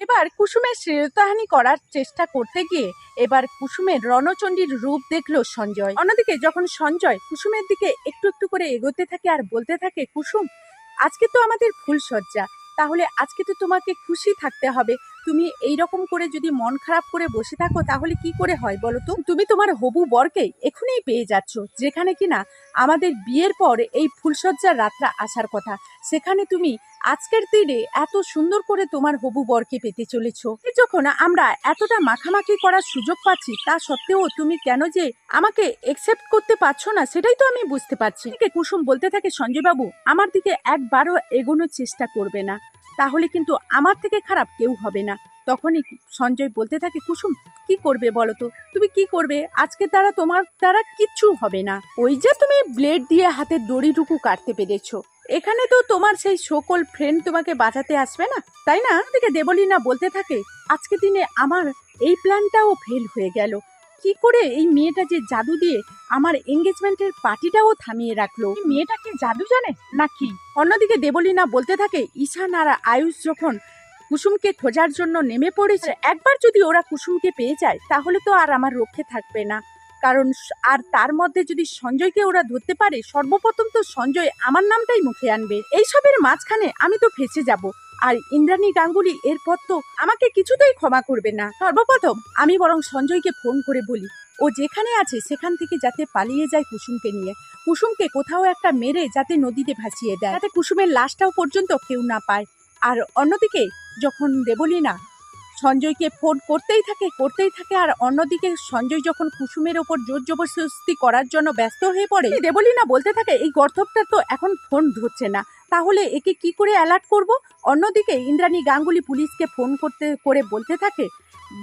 এবার কুসুমের শ্রেয়তাহানি করার চেষ্টা করতে গিয়ে এবার কুসুমের রণচণ্ডীর রূপ দেখল সঞ্জয়। অন্যদিকে যখন সঞ্জয় কুসুমের দিকে একটু একটু করে এগোতে থাকে আর বলতে থাকে, কুসুম, আজকে তো আমাদের ফুলসজ্জা তাহলে আজকে তো তোমাকে খুশি থাকতে হবে। তুমি এই রকম করে যদি মন খারাপ করে বসে থাকো, তাহলে কি করে হয় বলো তো? তুমি তোমার হবু বরকে এখনই পেয়ে যাচ্ছ, যেখানে কিনা আমাদের বিয়ের পর এই ফুলসজ্জার রাতটা আসার কথা। সেখানে তুমি আজকের দিনে এত সুন্দর করে তোমার হবু বরকে পেতে চলেছ। যখন আমরা এতটা মাখামাখি করার সুযোগ পাচ্ছি, তা সত্ত্বেও তুমি কেন যে আমাকে একসেপ্ট করতে পারছ না, সেটাই তো আমি বুঝতে পারছি। কুসুম বলতে থাকে সঞ্জয় বাবু আমার দিকে একবারও এগোনোর চেষ্টা করবে না। তাহলে কিন্তু আমার থেকে খারাপ কেউ হবে না। তখনই সঞ্জয় বলতে থাকে, কুসুম, কি করবে বলো তো? তুমি কি করবে? আজকে দ্বারা তোমার দ্বারা কিচ্ছু হবে না। ওই যে তুমি ব্লেড দিয়ে হাতের দড়িটুকু কাটতে পেরেছ। এখানে তো তোমার সেই সকল ফ্রেন্ড তোমাকে বাঁচাতে আসবে না, তাই না? দিকে দেবলীনা বলতে থাকে, আজকে দিনে আমার এই প্ল্যানটাও ফেল হয়ে গেল। কি করে এই মেয়েটা যে জাদু দিয়ে আমার এঙ্গেজমেন্টের পার্টিটাও থামিয়ে রাখল? মেয়েটা কি জাদু জানে? নাকি অন্যদিকে দেবলীনা বলতে থাকে, ঈশান আর আয়ুষ যখন কুসুমকে খোঁজার জন্য নেমে পড়েছে, একবার যদি ওরা কুসুমকে পেয়ে যায়, তাহলে তো আর আমার রক্ষে থাকবে না। কারণ আর তার মধ্যে যদি সঞ্জয়কে ওরা ধরতে পারে, সর্বপ্রথম তো সঞ্জয় আমার নামটাই মুখে আনবে। এইসবের মাঝখানে আমি তো ফেসে যাব। আর ইন্দ্রাণী গাঙ্গুলি এরপর তো আমাকে কিছুতেই ক্ষমা করবে না। সর্বপ্রথম আমি বরং সঞ্জয়কে ফোন করে বলি, ও যেখানে আছে সেখান থেকে যাতে পালিয়ে যায় কুসুমকে নিয়ে। কুসুমকে কোথাও একটা মেরে যাতে নদীতে ভাসিয়ে দেয়। যাতে কুসুমের লাশটাও পর্যন্ত কেউ না পায়। আর অন্যদিকে যখন দেবলীনা সঞ্জয়কে ফোন করতেই থাকে করতেই থাকে, আর অন্যদিকে সঞ্জয় যখন কুসুমের ওপর জোর জবরদস্তি করার জন্য ব্যস্ত হয়ে পড়ে, দেবলীনা বলতে থাকে, এই গর্থপটা তো এখন ফোন ধরছে না। তাহলে একে কি করে অ্যালার্ট করব? অন্যদিকে ইন্দ্রাণী গাঙ্গুলি পুলিশকে ফোন করতে, করে বলতে থাকে,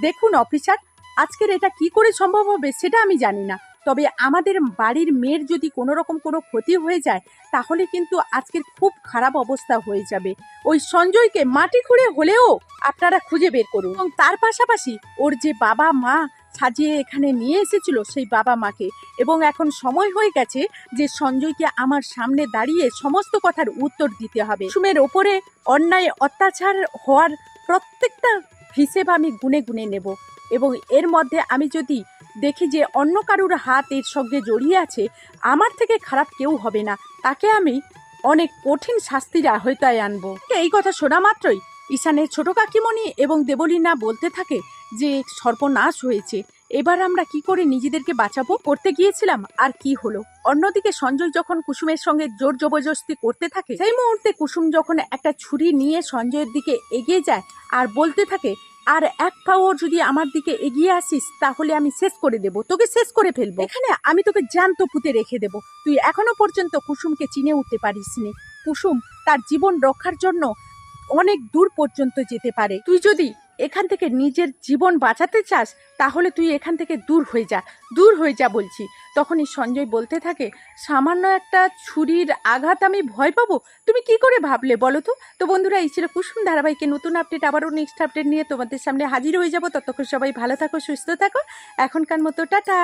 দেখুন অফিসার আজকের এটা কি করে সম্ভব হবে সেটা আমি জানি না। তবে আমাদের বাড়ির মেয়ের যদি কোনো রকম কোনো ক্ষতি হয়ে যায়, তাহলে কিন্তু আজকের খুব খারাপ অবস্থা হয়ে যাবে। ওই সঞ্জয়কে মাটি খুঁড়ে হলেও আপনারা খুঁজে বের করুন। এবং তার পাশাপাশি ওর যে বাবা মা সাজিয়ে এখানে নিয়ে এসেছিল সেই বাবা মাকে। এবং এখন সময় হয়ে গেছে যে সঞ্জয়কে আমার সামনে দাঁড়িয়ে সমস্ত কথার উত্তর দিতে হবে। সুমের ওপরে অন্যায়, অত্যাচার হওয়ার প্রত্যেকটা হিসেব আমি গুনে গুনে নেব। এবং এর মধ্যে আমি যদি দেখি যে অন্য কারুর হাত এর সঙ্গে জড়িয়ে আছে, আমার থেকে খারাপ কেউ হবে না। তাকে আমি অনেক কঠিন শাস্তির আহতায় আনব। এই কথা শোনা মাত্রই ঈশানের ছোট কাকিমণি এবং দেবলীনা বলতে থাকে যে সর্বনাশ হয়েছে। এবার আমরা কি করে নিজেদেরকে বাঁচাবো? করতে গিয়েছিলাম, আর কি হলো? অন্যদিকে সঞ্জয় যখন কুসুমের সঙ্গে জোর জবরদস্তি করতে থাকে, সেই মুহূর্তে কুসুম যখন একটা ছুরি নিয়ে সঞ্জয়ের দিকে এগিয়ে যায় আর বলতে থাকে, আর এক পাও যদি আমার দিকে এগিয়ে আসিস, তাহলে আমি শেষ করে দেব, তোকে শেষ করে ফেলব। এখানে আমি তোকে জ্যান্ত পুঁতে রেখে দেব। তুই এখনও পর্যন্ত কুসুমকে চিনে উঠতে পারিসনি। কুসুম তার জীবন রক্ষার জন্য অনেক দূর পর্যন্ত যেতে পারে। তুই যদি এখান থেকে নিজের জীবন বাঁচাতে চাস, তাহলে তুই এখান থেকে দূর হয়ে যা, দূর হয়ে যা বলছি। তখনই সঞ্জয় বলতে থাকে, সামান্য একটা ছুরির আঘাত আমি ভয় পাবো? তুমি কি করে ভাবলে বলো তো? তো বন্ধুরা, এই ছিল কুসুম ধারাবাহিকে নতুন আপডেট আবারও নেক্সট আপডেট নিয়ে তোমাদের সামনে হাজির হয়ে যাব। ততক্ষণ সবাই ভালো থাকো, সুস্থ থাকো। এখনকার মতো, টাটা!